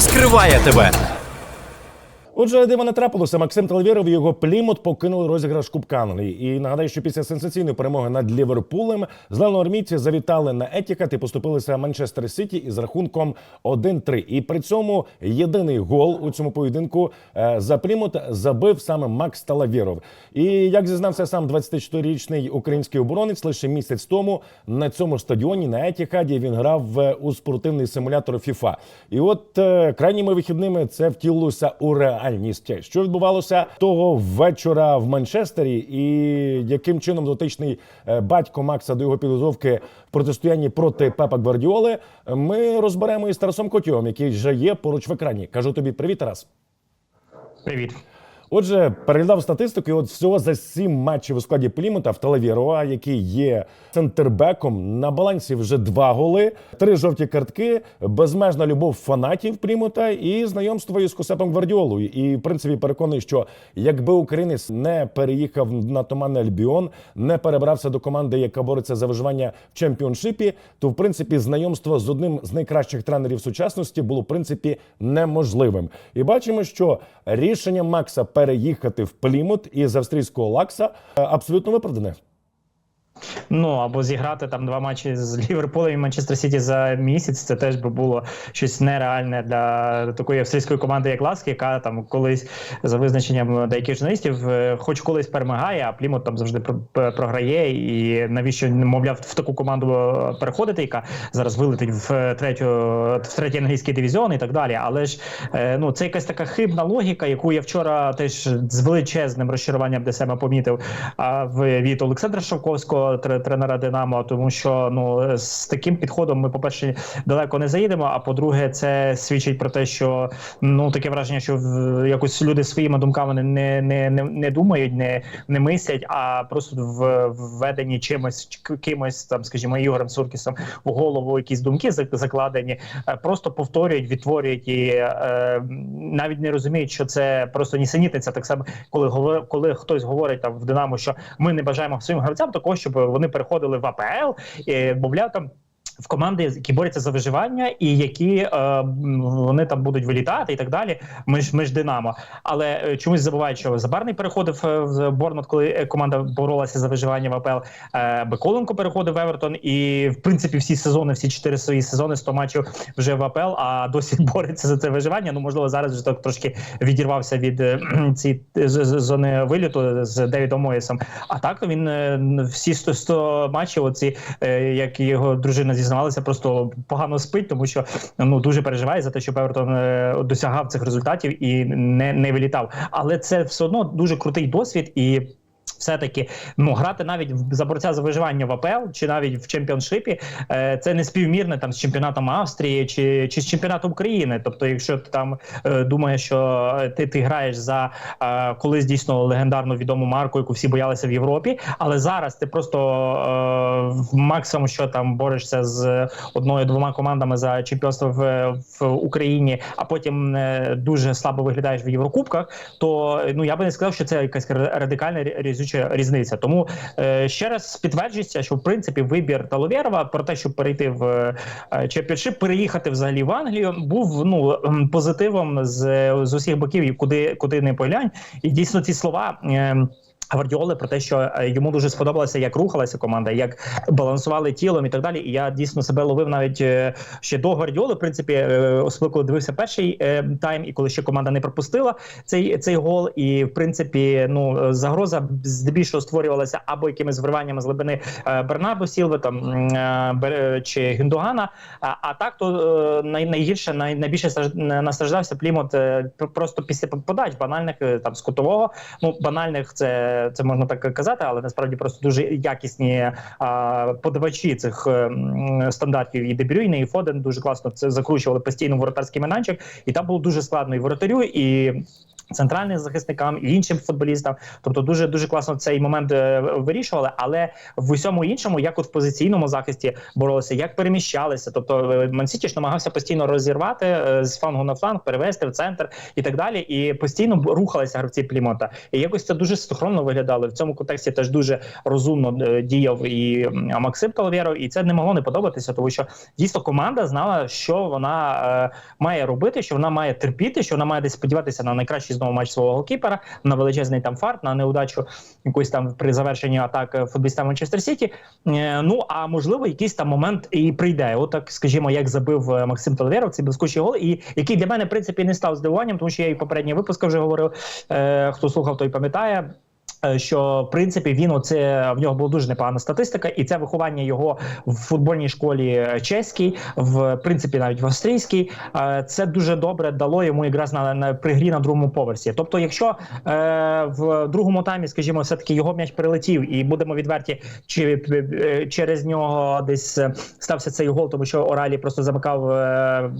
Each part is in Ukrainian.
розкриває тебе. Отже, диво не трапилося. Максим Талвєров і його плімут покинули розіграш Кубка Англії. І нагадаю, що після сенсаційної перемоги над Ліверпулем зеленоармійці завітали на Етікат і поступилися Манчестер Сіті із рахунком 1-3. І при цьому єдиний гол у цьому поєдинку е, за плімут забив саме Макс Талавєров. І як зізнався сам 24-річний український оборонець, лише місяць тому на цьому стадіоні на Етікаді він грав е, у спортивний симулятор FIFA. І от е, крайніми вихідними це втілилося у реальність. Що відбувалося того вечора в Манчестері, і яким чином дотичний е, батько Макса до його підготовки в протистоянні проти Пепа Гвардіоли, ми розберемо із Тарасом Котьовим, який вже є поруч в екрані. Кажу тобі привіт, Тарас. Привіт. Отже, переглядав статистику. і От всього за сім матчів у складі Плімута в Талавєрова, який є центрбеком, на балансі вже два голи, три жовті картки, безмежна любов фанатів Плімута і знайомство із Косепом Гвардіолою. І в принципі переконаний, що якби українець не переїхав на Томане Альбіон, не перебрався до команди, яка бореться за виживання в чемпіоншипі, то в принципі знайомство з одним з найкращих тренерів сучасності було в принципі неможливим. І бачимо, що рішення Макса переїхати в Плімут із австрійського лакса е, абсолютно виправдане. Ну або зіграти там два матчі з Ліверпулем і Манчестер Сіті за місяць. Це теж би було щось нереальне для такої австрійської команди, як Ласк, яка там колись за визначенням деяких журналістів, е, хоч колись перемагає, а Плімут там завжди про- про- програє. І навіщо мовляв в таку команду е, переходити, яка зараз вилетить в е, третю в третій англійський дивізіон і так далі. Але ж ну це якась така хибна логіка, яку я вчора теж з величезним розчаруванням для себе помітив а, від Олександра Шовковського, тре- тренера Динамо, тому що ну з таким підходом ми, по-перше, далеко не заїдемо. А по-друге, це свідчить про те, що ну таке враження, що в якось люди своїми думками не, не, не, не думають, не, не мислять, а просто введені чимось кимось там, скажімо, Ігорем Суркісом в голову якісь думки закладені, е, просто повторюють, відтворюють і е, навіть не розуміють, що це просто нісенітниця. Так само, коли коли хтось говорить там в Динамо, що ми не бажаємо своїм гравцям такого, щоб вони переходили в АПЛ, і, мовляв, там. В команди, які борються за виживання, і які е, вони там будуть вилітати, і так далі. Ми ж ми ж Динамо. Але е, чомусь забувають, що Забарний переходив е, в Борнмут, коли е, команда боролася за виживання в АПЛ. Е, Беколенко переходив в Евертон, і в принципі всі сезони, всі чотири свої сезони, 100 матчів вже в АПЛ, а досі бореться за це виживання. Ну можливо, зараз вже так трошки відірвався від цієї зони виліту з Девідом Моєсом. А так він всі 100, 100 матчів, оці як його дружина зізнавалася, просто погано спить, тому що ну дуже переживає за те, що Евертон е, досягав цих результатів і не, не вилітав. Але це все одно дуже крутий досвід і. Все-таки ну грати навіть за борця за виживання в АПЛ чи навіть в чемпіоншипі е, це не співмірне там з чемпіонатом Австрії чи, чи з чемпіонатом України. Тобто, якщо ти там е, думаєш, що е, ти, ти граєш за е, колись дійсно легендарну відому марку, яку всі боялися в Європі, але зараз ти просто е, максимум, що там борешся з одною-двома командами за чемпіонство в, в Україні, а потім е, дуже слабо виглядаєш в Єврокубках, то ну я би не сказав, що це якась радикальна рі- різюча різниця. Тому е, ще раз підтверджується, що в принципі вибір Таловєрова про те, щоб перейти в е, чемпіоншип, переїхати взагалі в Англію, був ну позитивом з, з усіх боків, куди куди не поглянь. І дійсно ці слова. Е, Гвардіоли про те, що е, йому дуже сподобалося, як рухалася команда, як балансували тілом і так далі. І я дійсно себе ловив навіть е, ще до Гвардіоли, в принципі, е, особливо коли дивився перший тайм, і коли ще команда не пропустила цей цей гол. І в принципі, ну загроза здебільшого створювалася або якимись вриваннями з глибини Бернарду Сілви там чи Гюндогана. А, так то най, найгірше, най, найбільше стражд- настраждався Плімот просто після подач банальних там з кутового. Ну банальних це, це можна так казати, але насправді просто дуже якісні а, подавачі цих е, стандартів. І Дебрюйне, і Фоден дуже класно це закручували постійно воротарський майданчик, і там було дуже складно і воротарю, і Центральним захисникам і іншим футболістам, тобто дуже дуже класно цей момент е, вирішували. Але в усьому іншому, як от в позиційному захисті боролися, як переміщалися. Тобто е, Мансіті ж намагався постійно розірвати е, з флангу на фланг, перевести в центр і так далі. І постійно рухалися гравці Плімонта. І якось це дуже синхронно виглядало. В цьому контексті теж дуже розумно е, діяв і Максим Талавєров, і це не могло не подобатися, тому що дійсно команда знала, що вона е, має робити, що вона має терпіти, що вона має десь сподіватися на найкращий знову матч свого голкіпера, на величезний там фарт, на неудачу якусь там при завершенні атак е, футболіста Манчестер Сіті. Е, Ну а можливо, якийсь там момент і прийде. Отак, скажімо, як забив е, Максим Талавєров, цей блискучий гол, і який для мене в принципі не став здивуванням, тому що я і в попередніх вже говорив. Е, Хто слухав, той пам'ятає. Е, Що в принципі він оце в нього була дуже непогана статистика, і це виховання його в футбольній школі е, чеській, в принципі, навіть в австрійській. е, Це дуже добре дало йому якраз на, на при грі на другому поверсі. Тобто, якщо е, в другому таймі, скажімо, все таки його м'яч прилетів, і будемо відверті, чи е, через нього десь стався цей гол, тому що Оралі просто замикав. е,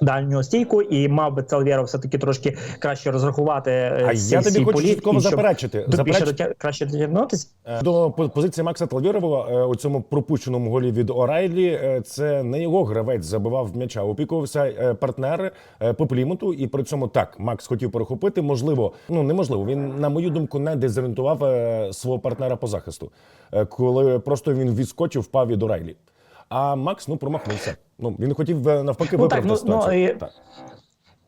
Дальню стійку і мав би Целвєров все таки трошки краще розрахувати е, А я тобі хочу чітково заперечити. до- більше Запереч- дотя- краще дотягнутися. Е, До позиції Макса Талвєрова е, у цьому пропущеному голі від Орайлі це не його гравець забивав м'яча. Опікувався партнер по плімуту, і при цьому так Макс хотів перехопити. Можливо, ну неможливо. Він, на мою думку, не дезорієнтував свого партнера по захисту, коли просто він відскочив, впав від Орайлі. А Макс ну промахнувся. Ну він хотів е, навпаки Ну, так, ну, ситуацію. ну, і- Так.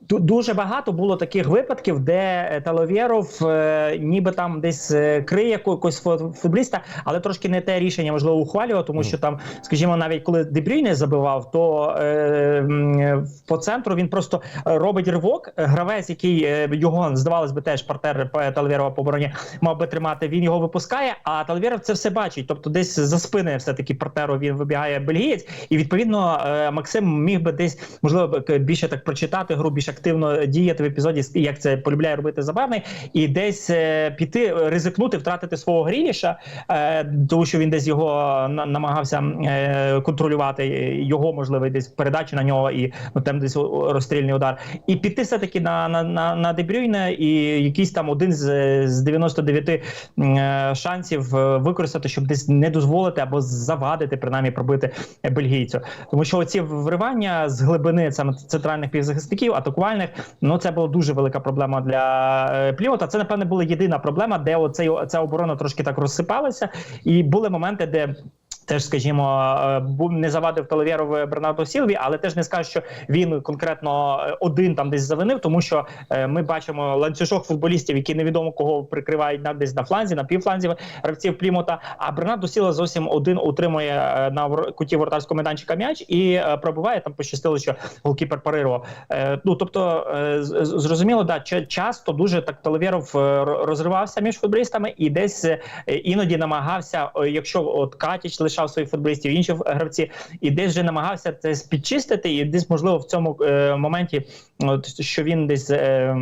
Ду- Дуже багато було таких випадків, де е, Таловєров е, ніби там десь е, криє якогось фу- футболіста, але трошки не те рішення можливо ухвалював, тому що там, скажімо, навіть коли Дебрюйне забивав, то е, по центру він просто е, робить ривок. Гравець, який е, його здавалось би теж партнер е, Таловєрова по обороні, мав би тримати. Він його випускає. А Таловєров це все бачить. Тобто, десь за спини все таки партнеру він вибігає бельгієць, і відповідно е, Максим міг би десь можливо більше так прочитати гру, більш активно діяти в епізоді, як це полюбляє робити забарний, і десь е, піти, е, ризикнути, втратити свого гріліша, е, тому що він десь його на- намагався контролювати його можливо десь передачі на нього і ну там десь розстрільний удар, і піти все таки на, на, на, на Дебрюйне і якийсь там один з, з 99 е, шансів використати, щоб десь не дозволити або завадити, принаймні пробити бельгійцю. Тому що оці вривання з глибини саме центральних півзахисників, атакувальних, ну це була дуже велика проблема для е, Пліота. Це напевне була єдина проблема, де оцей ця оборона трошки так розсипалася, і були моменти, де. Теж, скажімо, е, не завадив Таловєров Бернардо Сілві, але теж не скажу, що він конкретно е, один там десь завинив, тому що е, ми бачимо ланцюжок футболістів, які невідомо кого прикривають на десь на фланзі, на півфланзі гравців Плімута. А Бернардо Сіла зовсім один утримує на куті воротарського майданчика м'яч і пробиває. Там пощастило, що голкіпер парирував. Ну тобто, зрозуміло, да, часто дуже так Таловєров е, розривався між футболістами і десь іноді намагався, якщо от Катіч лишав своїх футболістів, інші гравці, і десь вже намагався це підчистити, і десь можливо в цьому е, моменті, от, що він десь. Е,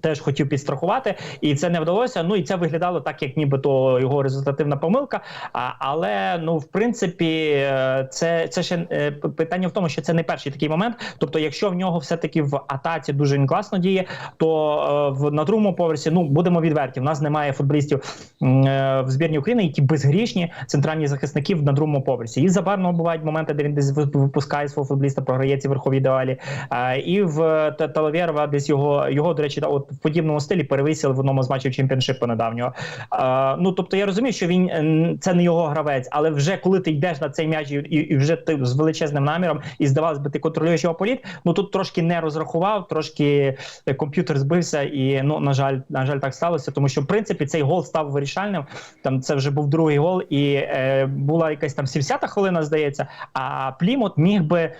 Теж хотів підстрахувати, і це не вдалося. Ну і це виглядало так, як нібито його результативна помилка. А, але ну, в принципі, е, це це ще е, питання в тому, що це не перший такий момент. Тобто, якщо в нього все таки в атаці дуже класно діє, то е, в на другому поверсі ну будемо відверті. В нас немає футболістів в збірні України, які безгрішні центральні захисників на другому поверсі. І забарно бувають моменти, де він десь випускає свого футболіста, програє ці верхові ідеалі. Е, і в Та- Талавєрова десь його його, до речі, от в подібному стилі перевисили в одному з матчів чемпіоншипу недавнього. Е, ну тобто я розумію, що він це не його гравець, але вже коли ти йдеш на цей м'яч і, і, і вже ти з величезним наміром, і здавалось би, ти контролюєш його політ. Ну тут трошки не розрахував, трошки е, комп'ютер збився, і ну на жаль, на жаль, так сталося. Тому що в принципі цей гол став вирішальним. Там це вже був другий гол, і е, була якась там 70-та хвилина, здається. А Плімот міг би,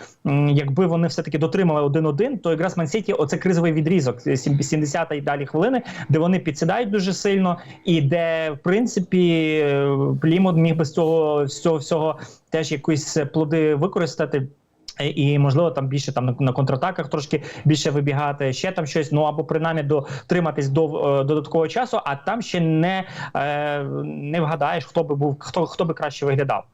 якби вони все таки дотримали 1-1, то якраз Мансіті оце кризовий відрізок 70 і далі хвилини, де вони підсідають дуже сильно, і де в принципі е, міг би з цього з цього всього теж якісь плоди використати. Е, І можливо там більше там на контратаках трошки більше вибігати, ще там щось. Ну або принаймні дотриматись до е, додаткового часу, а там ще не, е, не вгадаєш, хто би був хто хто би краще виглядав.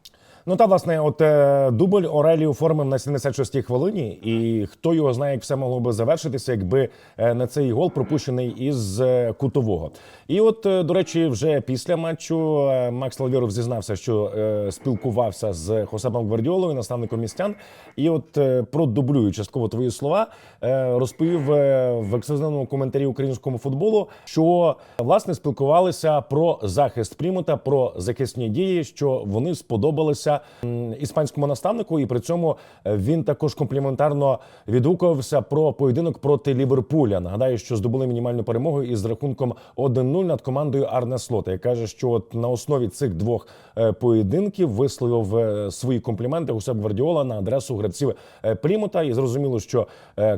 Ну та власне, от е, дубль Орелі оформив на 76-й хвилині, і хто його знає, як все могло би завершитися, якби е, не цей гол пропущений із е, кутового. І от, до речі, вже після матчу Макс Лавєров зізнався, що спілкувався з Хосепом Гвардіолою, наставником містян. І от е, продублюю частково твої слова, розповів в ексклюзивному коментарі українському футболу, що власне спілкувалися про захист Прімута, про захисні дії, що вони сподобалися м, іспанському наставнику, і при цьому е, він також компліментарно відгукувався про поєдинок проти Ліверпуля. Нагадаю, що здобули мінімальну перемогу із рахунком 1-0 над командою Арне Слота. І каже, що от на основі цих двох е, поєдинків висловив е, свої компліменти Гусеп Гвардіола на адресу гравців Прімута. І зрозуміло, що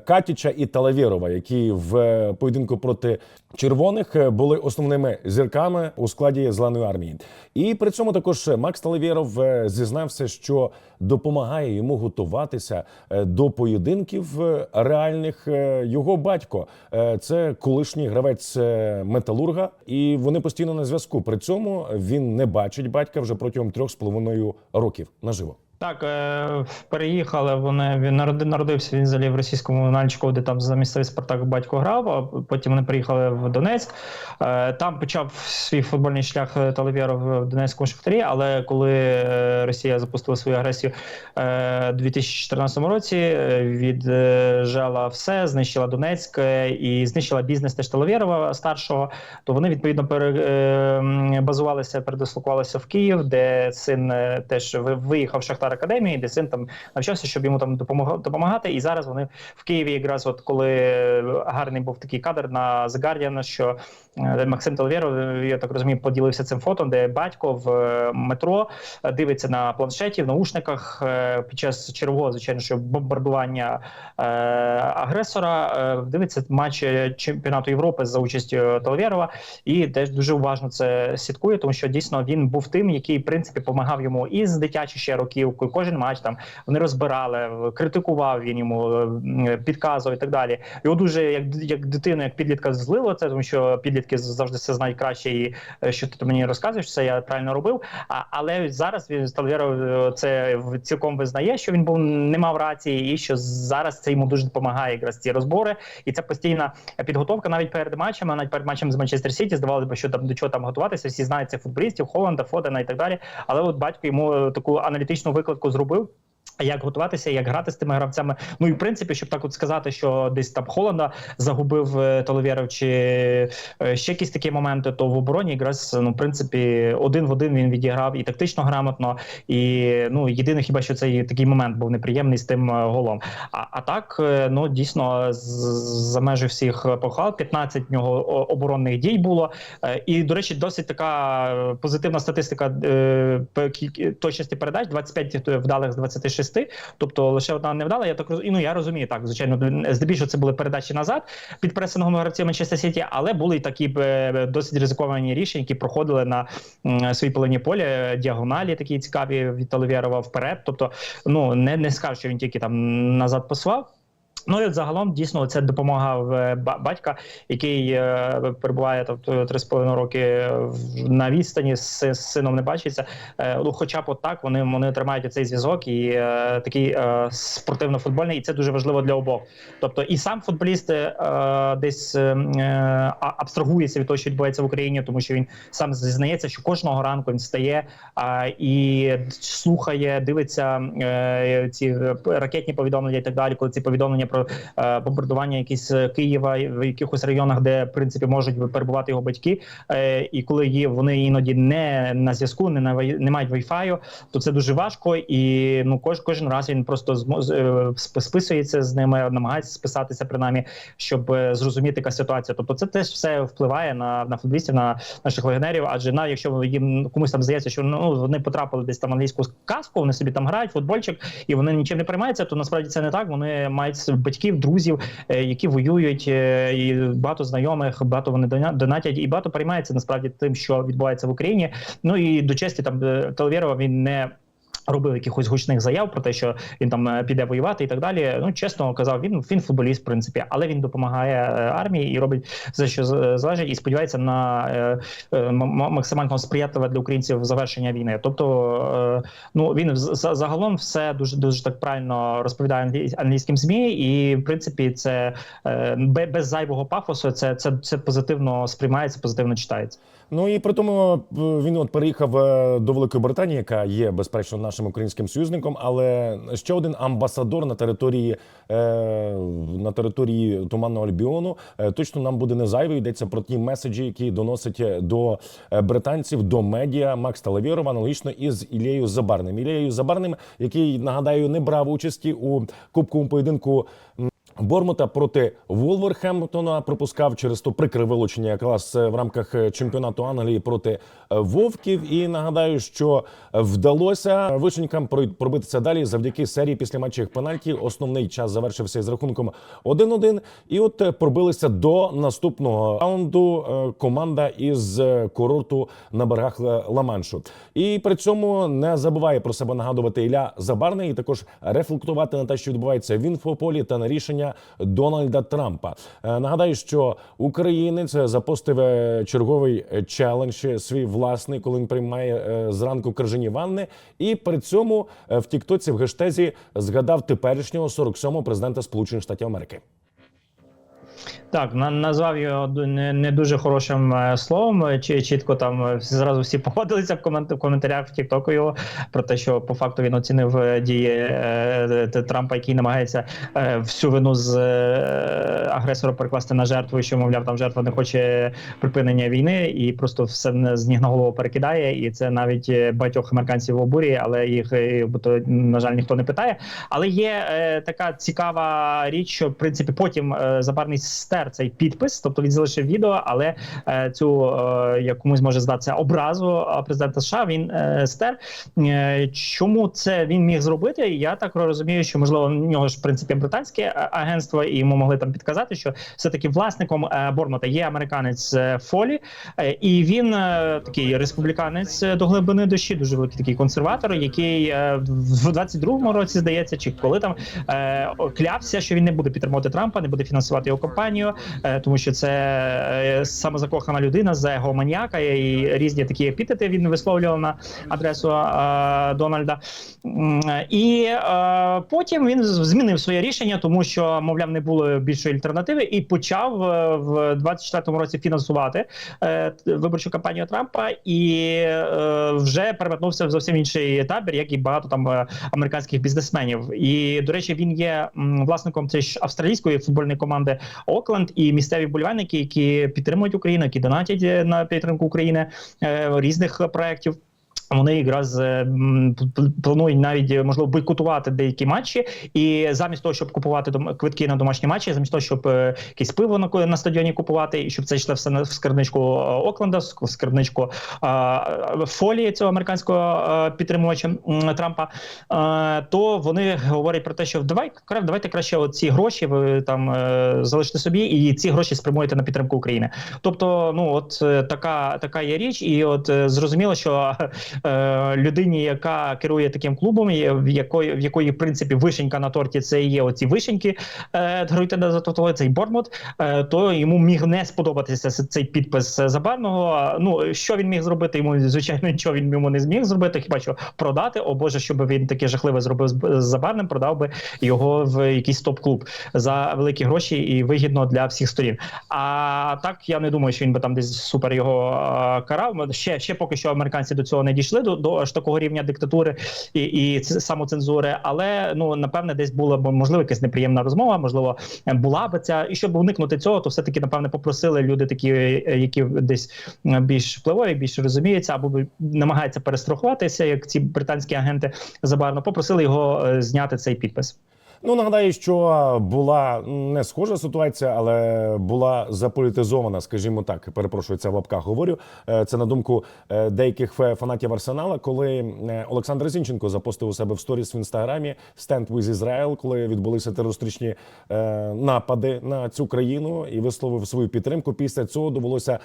Катіча і Талавєрова, які в поєдинку проти червоних були основними зірками у складі зеленої армії. І при цьому також Макс Талавєров е, зізнався, що допомагає йому готуватися е, до поєдинків е, реальних. Е, Його батько це колишній гравець металурга, і вони постійно на зв'язку. При цьому він не бачить батька вже протягом трьох з половиною років наживо. Так, е, переїхали вони. Він народився він взагалі в російському Нальчику, де там за місцевий Спартак батько грав. А потім вони приїхали в Донецьк. Е, Там почав свій футбольний шлях е, Талавєров в Донецькому шахтарі. Але коли Росія запустила свою агресію у 2014 році, віджала все, знищила Донецьк і знищила бізнес теж Талавєрова старшого. То вони відповідно перебазувалися, передислокувалися в Київ, де син теж виїхав Шахтар Академії, де син там навчався, щоб йому там допомагати. І зараз вони в Києві, якраз от коли гарний був такий кадр на The Guardian, що Максим Талвєров, е, я так розумію, поділився цим фото, де батько в е, метро е, дивиться на планшеті в наушниках е, під час чергового, звичайно, що бомбардування е, агресора. е, Дивиться матч е, чемпіонату Європи за участю Талвєрова і теж дуже уважно це слідкує, тому що дійсно він був тим, який в принципі допомагав йому і з дитячих ще років. Кожен матч там вони розбирали, критикував він йому, е, підказував і так далі. Його дуже як як дитину, як підлітка злило це, тому що підлітки завжди все знають краще, і е, що ти мені розказуєш, це я правильно робив. А але зараз він Сталвєров е, це цілком визнає, що він був не мав рації, і що зараз це йому дуже допомагає якраз ці розбори, і це постійна підготовка навіть перед матчами, навіть перед матчем з Манчестер Сіті, здавалося б, що там до чого там готуватися. Всі знають цих футболістів, Холланда, Фодена і так далі. Але от батько йому е, таку аналітичну викладку зробив. Як готуватися, як грати з тими гравцями? Ну і в принципі, щоб так от сказати, що десь там Холланда загубив е, Толовєров чи е, ще якісь такі моменти, то в обороні якраз ну в принципі один в один він відіграв і тактично грамотно. І ну єдине, хіба що цей такий момент був неприємний з тим е, голом. А, а так, ну дійсно за межі всіх похвал 15 в нього оборонних дій було. І, до речі, досить така позитивна статистика точності передач 25 вдалих з 26, тобто лише одна невдала. Я так ну, я розумію так. Звичайно, здебільшого це були передачі назад під пресингом гравців Манчестер Сіті, але були такі е, досить ризиковані рішення, які проходили на своїй половині поля, діагоналі такі цікаві від Толовєрова вперед. Тобто, ну не, не скажу, що він тільки там назад послав. Ну і загалом дійсно це допомога в батька, який е, перебуває тобто три з половиною роки на відстані з, з сином не бачиться. Е, ну, хоча б так вони, вони тримають цей зв'язок і е, такий е, спортивно-футбольний, і це дуже важливо для обох. Тобто, і сам футболіст е, десь е, абстрагується від того, що відбувається в Україні, тому що він сам зізнається, що кожного ранку він встає а, і слухає, дивиться е, ці ракетні повідомлення і так далі, коли ці повідомлення про е, бомбардування якісь е, Києва в якихось районах, де в принципі можуть перебувати його батьки. Е, і коли є вони іноді не на зв'язку, не на не мають вайфаю, то це дуже важко. І ну кож, кожен раз він просто е, списується з ними, намагається списатися принаймні, щоб е, зрозуміти яка ситуація. Тобто, це теж все впливає на, на футболістів, на наших легіонерів. Адже навіть якщо їм комусь там здається, що ну вони потрапили десь там англійську казку, вони собі там грають футбольчик, і вони нічим не приймаються, то насправді це не так. Вони мають батьків, друзів, е, які воюють, е, і багато знайомих, багато вони донатять, і багато приймається насправді тим, що відбувається в Україні. Ну і до честі там е, Талвєрова він не. Робив якихось гучних заяв про те, що він там е, піде воювати і так далі. Ну чесно казав, він він футболіст, в принципі, але він допомагає е, армії і робить все, що залежить, і сподівається на е, е, максимально сприятливе для українців завершення війни. Тобто, е, ну він за- загалом все дуже дуже так правильно розповідає англій- англійським змі, і в принципі, це е, бе- без зайвого пафосу. Це це, це позитивно сприймається, позитивно читається. Ну і при тому е, він от переїхав е, до Великої Британії, яка є безперечно нашим українським союзником. Але ще один амбасадор на території е, на території Туманного Альбіону точно нам буде не зайвий. Йдеться про ті меседжі, які доносить до британців, до медіа Макс Талавєров, аналогічно із Ілією Забарним. Ілією Забарним, який нагадаю не брав участі у кубковому поєдинку. Бормута проти Волверхемптона пропускав через то прикре вилучення якраз е, в рамках е, чемпіонату Англії проти е, Вовків. І нагадаю, що вдалося вишенькам пробитися далі завдяки серії після матчів пенальті. Основний час завершився із рахунком 1-1. І от пробилися до наступного раунду команда із курорту на берегах Ла- Ла-Маншу. І при цьому не забуває про себе нагадувати Ілля Забарний і також рефлектувати на те, що відбувається в інфополі та на рішення Дональда Трампа. Е, Нагадаю, що українець запостив е, черговий челендж е, свій власний, коли він приймає зранку крижані ванни. І при цьому в Тіктоці в гештезі згадав теперішнього 47-го президента Сполучених Штатів Америки. Так, на, назвав його не, дуже хорошим е, словом. е, Чи чітко там е, зразу всі погодилися в, комент, в коментарях в Тіктоку його про те, що по факту він оцінив дії Трампа, який намагається всю вину з е, агресора перекласти на жертву, що мовляв, там жертва не хоче припинення війни, і просто все з ніг на голову перекидає. І це навіть багатьох американців обурює, але їх то, на жаль ніхто не питає. Але є така цікава річ, що в принципі потім Забарний стер цей підпис, тобто він залишив відео, але е, цю е, як комусь може здатися образу е, президента США. Він е, стер. Е, чому це він міг зробити? Я так розумію, що можливо в нього ж в принципі британське е, агентство, і йому могли там підказати, що все таки власником е, Бормута є американець е, Фолі, е, і він е, такий республіканець до глибини душі, дуже великий такий консерватор, який е, в 22-му році здається, чи коли там е, клявся, що він не буде підтримувати Трампа, не буде фінансувати його кампанію, е, тому що це е, самозакохана людина за його маніяка і різні такі епітети він висловлював на адресу е, Дональда. І потім він змінив своє рішення, тому що, мовляв, не було більшої альтернативи, і почав в 24-му році фінансувати виборчу кампанію Трампа і вже переметнувся в зовсім інший табір, як і багато там американських бізнесменів. І до речі, він є власником цієї австралійської футбольної команди Окленд і місцеві болівальники, які підтримують Україну, які донатять е, на підтримку України е, різних проєктів. Вони якраз е, планують навіть е, можливо бойкотувати деякі матчі, і замість того, щоб купувати квитки на домашні матчі, замість того, щоб е, якесь пиво на на стадіоні купувати, і щоб це йшло все в скарбничку Окленда, в ск- скарбничку фолії цього американського підтримувача Трампа, то вони говорять про те, що давай кра- давайте краще ці гроші ви там залишите собі, і ці гроші спрямуєте на підтримку України. Тобто, ну от така така є річ, і от зрозуміло, що е, людині, яка керує таким клубом, в якої в якої в принципі вишенька на торті, це є оці вишеньки, е, даруйте на затотове, цей Бормут, е, то йому міг не сподобатися цей підпис Забарного. Ну що він міг зробити? Йому звичайно нічого він йому не зміг зробити. Хіба що продати? О Боже, щоб він таке жахливе зробив з Забарним, продав би його в якийсь топ-клуб за великі гроші і вигідно для всіх сторін. А так я не думаю, що він би там десь супер його е, карав. Ще ще поки що американці до цього не дійшли до, до аж такого рівня диктатури і, і самоцензури. Але ну напевне, десь була б можливо якась неприємна розмова. Можливо, була б ця. І щоб уникнути цього, то все таки напевне попросили люди, такі е, які десь е, більш впливові, більш розуміються, або намагаються перестрахуватися, як ці британські агенти забарно попросили його е, зняти цей підпис. Ну нагадаю, що була не схожа ситуація, але була заполітизована, скажімо так. Перепрошую, це в лапках говорю. Е, Це на думку е, деяких фанатів Арсенала, коли е, Олександр Зінченко запостив у себе в сторіс в інстаграмі «Stand with Israel», коли відбулися терористичні напади на цю країну і висловив свою підтримку. Після цього довелося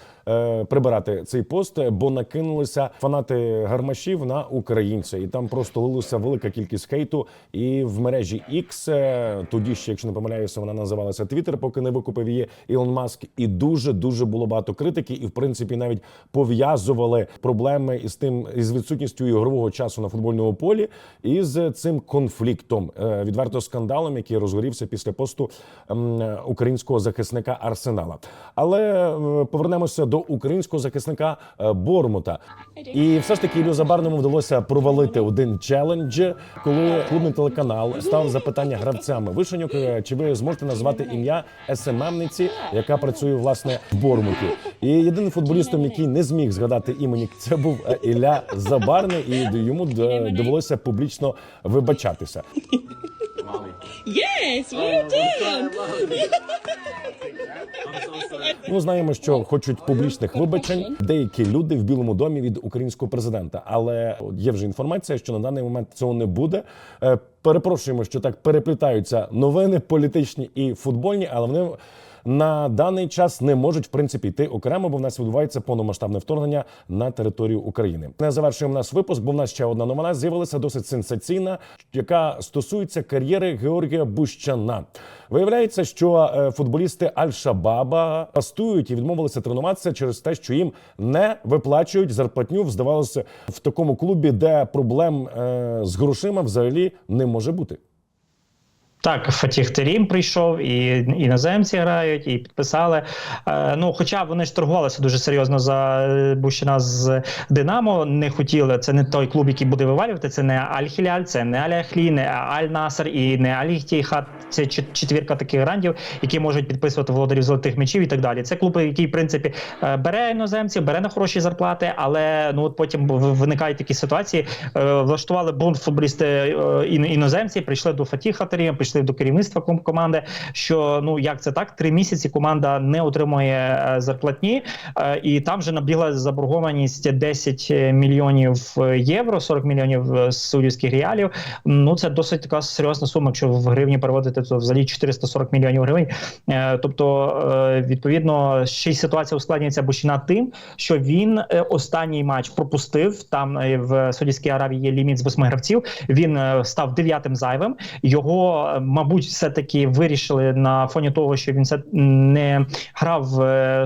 прибирати цей пост, бо накинулися фанати гармашів на українця, і там просто лилася велика кількість хейту. І в мережі X, е, тоді ще, якщо не помиляюся, вона називалася Twitter, поки не викупив її Ілон Маск. І дуже дуже було багато критики, і в принципі навіть пов'язували проблеми із тим із відсутністю ігрового часу на футбольному полі і з цим конфліктом, е, відверто скандалом, який розгорівся після посту українського захисника Арсенала. Але е, повернемося до українського захисника е, Бормута. І все ж таки Іллю Забарному вдалося провалити один челендж, коли клубний телеканал став запитання гравцями Вишенюк, е, чи ви зможете назвати ім'я СММниці, яка працює власне в Бормуті. І єдиним футболістом, який не зміг згадати імені, це був е, Ілля Забарний, і йому довелося публічно вибачатися. Yes, well done. Ну знаємо, що хочуть публічних вибачень деякі люди в Білому домі від українського президента. Але є вже інформація, що на даний момент цього не буде. Е, Перепрошуємо, що так переплітаються новини політичні і футбольні, але вони. На даний час не можуть в принципі йти окремо, бо в нас відбувається повномасштабне вторгнення на територію України. Не завершуємо наш випуск, бо в нас ще одна новина з'явилася досить сенсаційна, яка стосується кар'єри Георгія Бущана. Виявляється, що е, футболісти Аль-Шабаба бастують і відмовилися тренуватися через те, що їм не виплачують зарплатню. Здавалося, в такому клубі, де проблем е, з грошима взагалі не може бути. Так, Фатіх Терім прийшов, і іноземці грають, і підписали. Е, ну, хоча вони ж торгувалися дуже серйозно за е, Бущина з Динамо. Не хотіли. Це не той клуб, який буде вивалювати. Це не Аль-Хіляль, це не Аль-Ахлі, не Аль-Наср і не Аль-Іхтіхат. Це четвірка таких грандів, які можуть підписувати володарів золотих м'ячів і так далі. Це клуб, який, в принципі, е, бере іноземців, бере на хороші зарплати, але ну от потім виникають такі ситуації. Влаштували бунт футболісти іноземці, прийшли до Фатіха Теріма, прийшли до керівництва команди. Що ну як це так? Три місяці команда не отримує е, зарплатні, е, і там вже набігла заборгованість 10 мільйонів євро, 40 мільйонів е, суддівських реалів. Ну це досить така серйозна сума. Якщо в гривні переводити, то взагалі 440 мільйонів гривень. Е, Тобто, е, відповідно, ще й ситуація ускладнюється Бущина тим, що він е, останній матч пропустив. Там е, в Саудівській Аравії є ліміт з восьми гравців. Він е, став дев'ятим зайвим. Його, е, мабуть, все таки вирішили на фоні того, що він не грав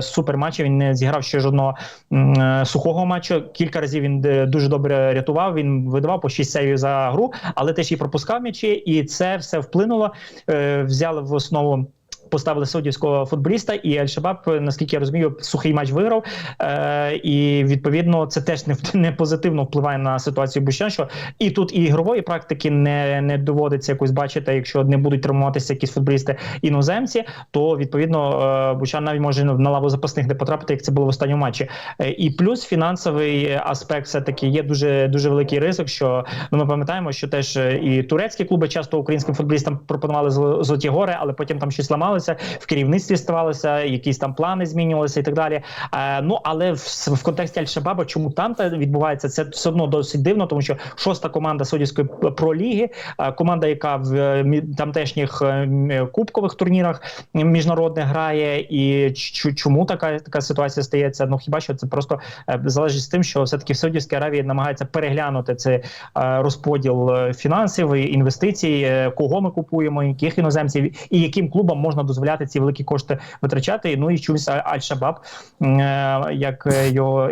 суперматчі. суперматчів, він не зіграв ще жодного е, сухого матчу. Кілька разів він е, дуже добре рятував. Він видавав по 6 сейвів за гру, але теж і пропускав м'ячі, і це все вплинуло. Е, Взяли в основу. Поставили саудівського футболіста, і Аль-Шабаб, наскільки я розумію, сухий матч виграв. Е, і відповідно це теж не, не позитивно впливає на ситуацію Бущан, що і тут і ігрової практики не, не доводиться якось бачити, якщо не будуть травмуватися якісь футболісти іноземці, то відповідно е, Бущан навіть може на лаву запасних не потрапити, як це було в останньому матчі. Е, і плюс фінансовий аспект все таки є дуже дуже великий ризик. Що ну ми пам'ятаємо, що теж е, і турецькі клуби часто українським футболістам пропонували золоті гори, але потім там щось ламалося, в керівництві ставалося, якісь там плани змінювалися і так далі. Е, ну але в, в контексті Аль-Шабаба, чому там це відбувається, це все одно досить дивно, тому що шоста команда Саудівської проліги, е, команда, яка в е, тамтешніх е, кубкових турнірах міжнародних грає, і чому така така ситуація стається? Ну хіба що це просто залежить з тим, що все таки в Саудівській Аравії намагається переглянути цей розподіл фінансів і інвестицій, кого ми купуємо, яких іноземців і яким клубам можна дозволяти ці великі кошти витрачати. Ну і чомусь Аль- Аль-Шабаб, е, як е, його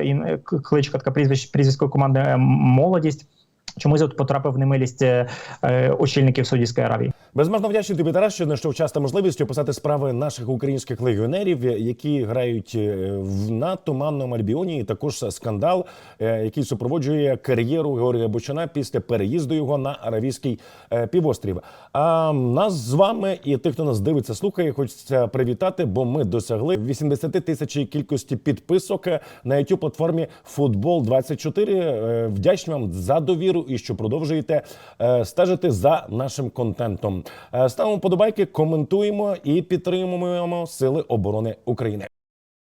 кличка така прізвище прізвиської команди молодість. Чомусь от потрапив в немилість е, очільників Саудівської Аравії. Безмежно вдячний тобі, Тарас, що знайшов час та можливість описати справи наших українських легіонерів, які грають е, на туманному Альбіоні. І також скандал, е, який супроводжує кар'єру Георгія Бучана після переїзду його на Аравійський е, півострів. А нас з вами і тих, хто нас дивиться, слухає, хочеться привітати, бо ми досягли 80 тисяч кількості підписок на youtube платформі Футбол 24 Е, Вдячні вам за довіру і що продовжуєте е, стежити за нашим контентом. Е, Ставимо подобайки, коментуємо і підтримуємо Сили оборони України.